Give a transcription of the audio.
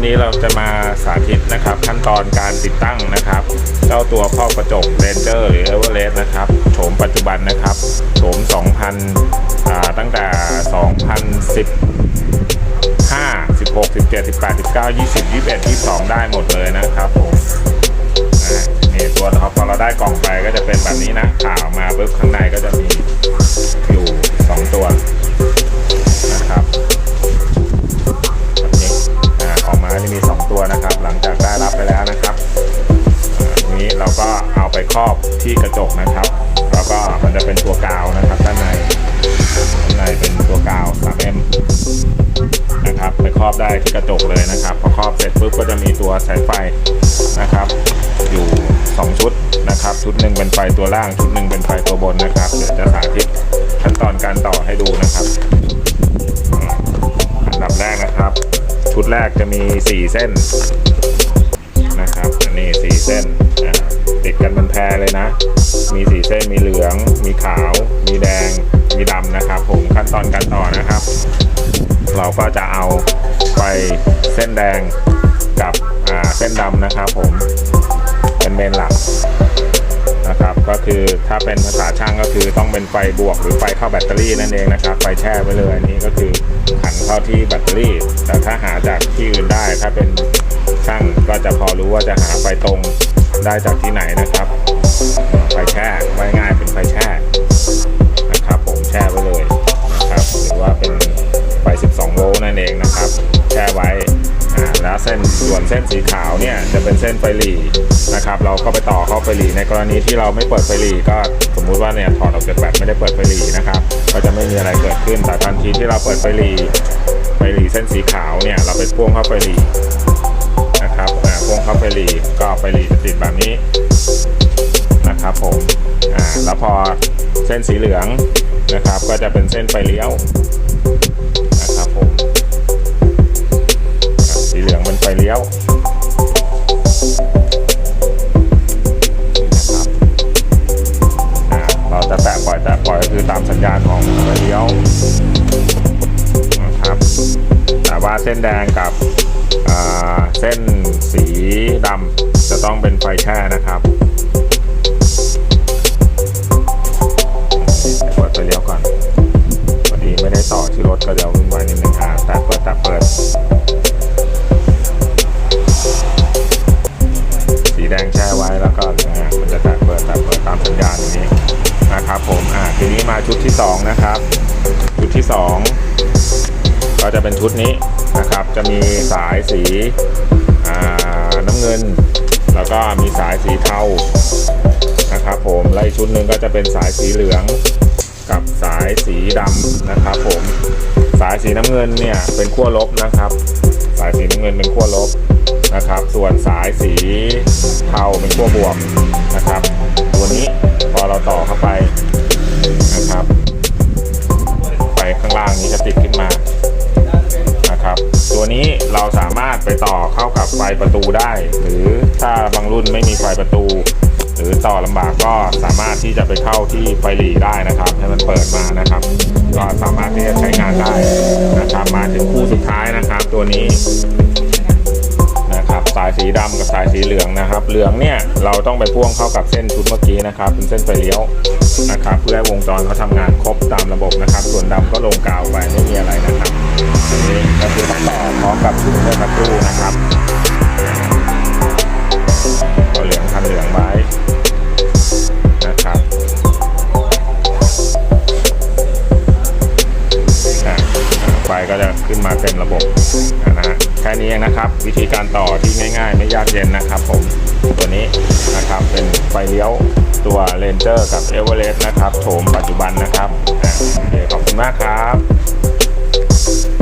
วันนี้เราจะมาสาธิตนะครับ ขั้นตอนการติดตั้งนะครับ เจ้าตัวครอบกระจก Ranger หรือ Everest นะครับโฉมปัจจุบันนะครับโฉม2000อ่าตั้งแต่ 2010 5 16 17 18 19 20 21 22 ได้หมดเลยนะครับผมนี่ตัวท็อปพอเราได้กล่องไปก็จะเป็นแบบนี้นะข่าวมาปุ๊บข้างในก็จะมี เราก็เอาไปครอบที่กระจกนะครับ แล้วก็มันจะเป็นตัวกาวนะครับด้านในด้านในเป็นตัวกาว 3M นะครับไปครอบได้ที่กระจกเลยนะครับ พอครอบเสร็จปุ๊บก็จะมีตัวสายไฟนะครับ อยู่ 2 ชุดนะครับ ชุดหนึ่งเป็นไฟตัวล่าง ชุดหนึ่งเป็นไฟตัวบนนะครับเดี๋ยวจะสาธิตขั้นตอนการต่อให้ดูนะครับอันดับแรกนะครับ ชุดแรกจะมี 4 เส้น นะครับอันนี้4เส้นติดกันเป็นแพรเลยนะ มี4เส้นมีเหลือง มีขาว มีแดง มีดำนะครับ ผมขั้นตอนการต่อนะครับ เราก็จะเอาไฟเส้นแดงกับเส้นดำนะครับผมเป็นเมนหลักนะครับก็คือถ้าเป็นภาษาช่างก็คือต้องเป็นไฟบวกหรือไฟเข้าแบตเตอรี่นั่นเองนะครับไฟแช่ไว้เลยอันนี้ก็คือขันเข้าที่แบตเตอรี่แต่ถ้าหาจากที่อื่นได้ถ้าเป็น ช่างก็จะพอรู้ว่าจะหาไฟตรงได้จากที่ไหนนะครับ ไฟแช่ไว้ง่ายเป็นไฟแช่นะครับผมแช่ไว้เลยนะครับหรือว่าเป็นไฟ 12 โวลต์นั่นเองนะครับแช่ไว้แล้วเส้นส่วนเส้นสีขาวเนี่ยจะเป็นเส้นไฟหลีนะครับ เราก็ไปต่อเข้าไฟหลีในกรณีที่เราไม่เปิดไฟหลีก็สมมุติว่าเนี่ยถอดออกจากแบตไม่ได้เปิดไฟหลีนะครับก็จะไม่มีอะไรเกิดขึ้นแต่ทันทีที่เราเปิดไฟหลีไฟหลีเส้นสีขาวเนี่ยเราไปพ่วงเข้าไฟหลี ผมอ่าแล้วพอเส้นสีเหลืองนะครับ ก็จะเป็นเส้นไฟเลี้ยวนะครับผมสีเหลืองเป็นไฟเลี้ยวนะครับเราจะแตะปล่อยแตะปล่อยก็คือตามสัญญาณของไฟเลี้ยวนะครับแต่ว่าเส้นแดงกับเส้นสีดำจะต้องเป็นไฟแช่นะครับ ก็เดี๋ยววุ่นวายนิดนึงอ่าแต่เปิดแต่เปิด สีแดงแช่ไว้แล้วก็อ่ามันจะแต่เปิดแต่เปิดตามสัญญาณอย่างนี้นะครับผมอ่าทีนี้มาชุดที่สองนะครับ ชุดที่สองก็จะเป็นชุดนี้นะครับ จะมีสายสีอ่าน้ำเงิน แล้วก็มีสายสีเทานะครับผมและอีกชุดหนึ่งก็จะเป็นสายสีเหลือง กับสายสีดำนะครับผมสายสีน้ำเงินเนี่ยเป็นขั้วลบนะครับ สายสีน้ำเงินเป็นขั้วลบนะครับ ส่วนสายสีเทาเป็นขั้วบวกนะครับตัวนี้พอเราต่อเข้าไปนะครับไฟข้างล่างนี้จะติดขึ้นมานะครับ ตัวนี้เราสามารถไปต่อเข้ากับไฟประตูได้ หรือถ้าบางรุ่นไม่มีไฟประตู หรือต่อลำบากก็สามารถที่จะไปเข้าที่ไฟหลีได้นะครับ ให้มันเปิดมานะครับ ก็สามารถที่จะใช้งานได้นะครับ มาถึงคู่สุดท้ายนะครับ ตัวนี้นะครับสายสีดำกับสายสีเหลืองนะครับ เหลืองเนี่ยเราต้องไปพ่วงเข้ากับเส้นชุดเมื่อกี้นะครับ เป็นเส้นไฟเลี้ยวนะครับ เพื่อให้วงจรเขาทำงานครบตามระบบนะครับ ส่วนดำก็ลงกาวไปไม่มีอะไรนะครับอันนี้ก็คือต้องต่อพร้อมกับชุดเมื่อสักครู่นะครับ ไฟก็จะขึ้นมาเต็มระบบนะฮะแค่นี้เองนะครับ วิธีการต่อที่ง่าย ๆ ไม่ยากเย็นนะครับผมตัวนี้นะครับเป็นไฟเลี้ยวตัว Ranger กับเอเวอเรสต์นะครับโฉมปัจจุบันนะครับโอเคขอบคุณมากครับ